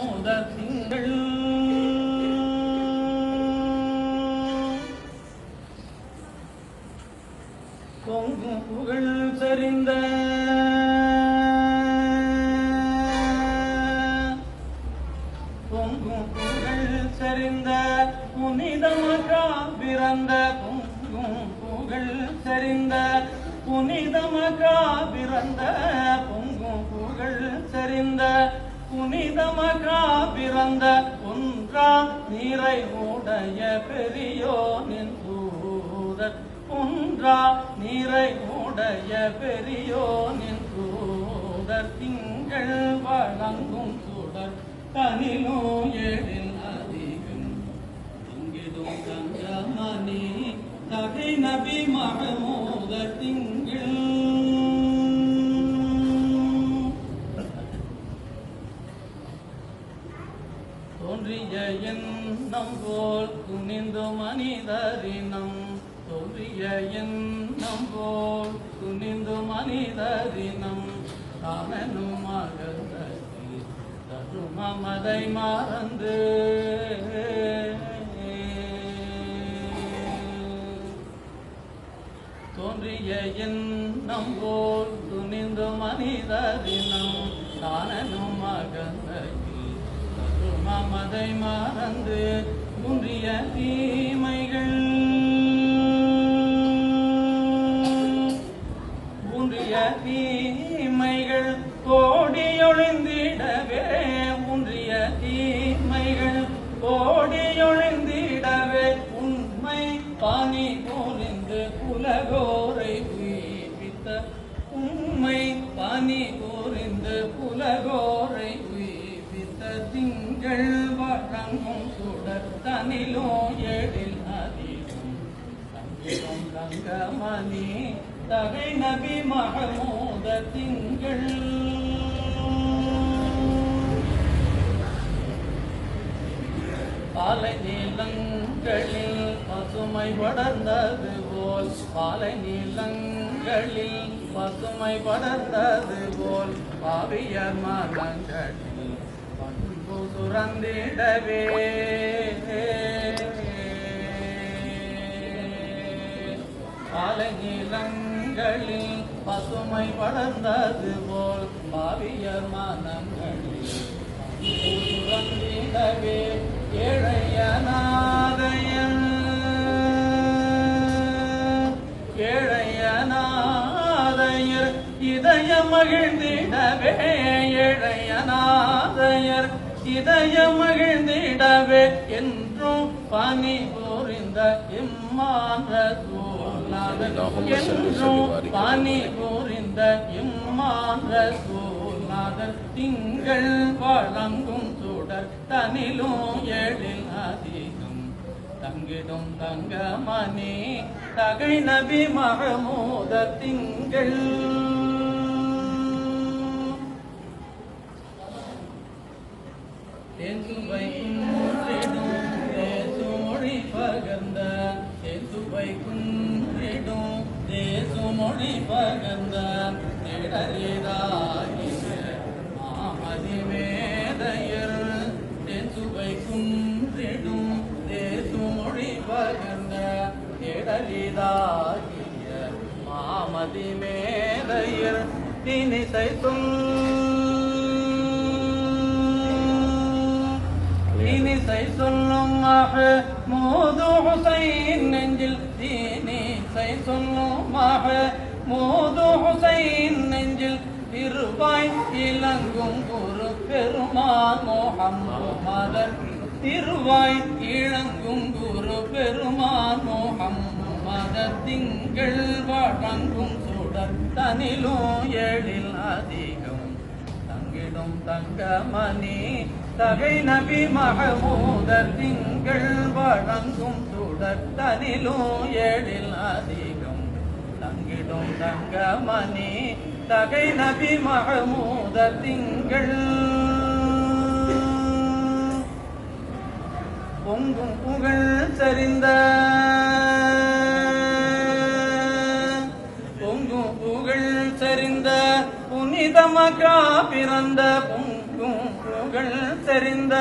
முதற் புகழ் சரிந்த பொங்கும் புகழ் சரிந்த புனிதமகா பிறந்த பொங்கும் புகழ் சரிந்த புனிதமகா பிறந்த பொங்கும் புகழ் சரிந்த புனிதமகா பிறந்த குன்றா நீரை உடைய பெரியோனின் தூதர். குன்றா நீரை உடைய பெரியோனின் தூதர். திங்கள் வழங்கும் சுடர் தனிலோ எழில் அதிகம். இங்கிடும் கங்கமணி தகை நபி மகமூத எண்ணம் போல் துணிந்து மனிதரினம் தோன்றிய எண்ணம் போல் துணிந்து மனிதரினம் தானனும் மகந்தி மதை மறந்து. தோன்றிய எண்ணம் போல் துணிந்து மனிதரினம் தானனும் மகந்தகி மமதை மறந்து முன்றிய தீமைகள். முன்றிய தீமைகள் கோடியொழிந்திடவே முன்றிய தீமைகள் கோடியொழிந்திடவே உண்மை பானி போலிந்து புலகோரை உயிர்ப்பித்த உண்மை பானி போலிந்து புலகோரை திங்கள் வழங்கும் சுடத்தனிலோ எழில் அதிகம் தங்கிலும் தங்கமணி தகை நபி மகமூத திங்கள் பாலை நீளங்களில் பசுமை படர்ந்தது போல். பாலை நீளங்களில் பசுமை படர்ந்தது போல். பாவியர் மரங்களில் பண்பு சுரந்திடவே. பாலை பசுமை வளர்ந்தது போல் பாவியர் மனங்களில் சுரந்திடவே. ஏழைய நாதையன் இதய மகிழ்ந்திடவே ஏழையநாதையர் நாதையர் இதய மகிழ்ந்திடவே என்றும் பனி புரிந்த இம்மான என்றும் பனி புரிந்த இம்மான சூழ்நாதர் திங்கள் வழங்கும் சுடர் தனிலும் எழில் அதிகம். தங்கிடும் தங்கமணி தகை நபி மகமூத திங்கள். தேசுவை குன்றிடும் தேசமொழி பகர்ந்த தேசுவை குன்றிடும் தேசமொழி பகர்ந்த திடரிதாகிய மாமதி மேதையர் தேசுவை குன்றிடும் தேசு பகர்ந்த திடரிதாகிய மாமதி மேதையர் தினிசை தும் தீனிசை சொல்லும் மோது ஹுசைன் நெஞ்சில் தீனிசை சொல்லும் மோது ஹுசைன் நெஞ்சில் திருவாய் இளங்கும் குரு பெருமான் முகம்மதர் திருவாய் இளங்கும் குரு பெருமான் முகம்மதர் திங்கள் வழங்கும் சுடர் தனிலும் எழில் அதிகம். தங்கிடும் தங்கமணி தகை நபி மகமூதர் திங்கள் வழங்கும் சுடர் தனிலும் எழில் அதிகம். தங்கிடும் தங்கமணி தகை நபி மகமூதர் திங்கள். பொங்கும் புகழ் சரிந்த புனிதமகா பிறந்த பொங்கும் புகழ் தெரிந்த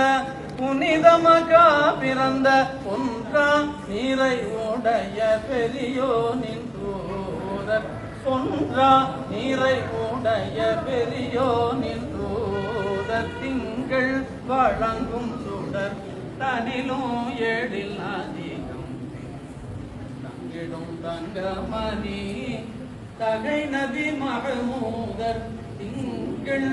புனிதமகா பிறந்த பொன்றா நீரை உடைய பெரியோனின் தூதர். ஒன்றா நீரை உடைய பெரியோனின் தூதர். திங்கள் வழங்கும் சுடர் தனிலும் எழில் அதிகம். தங்கிடும் தங்கமணி தகை நபி மகமூதர் திங்கள்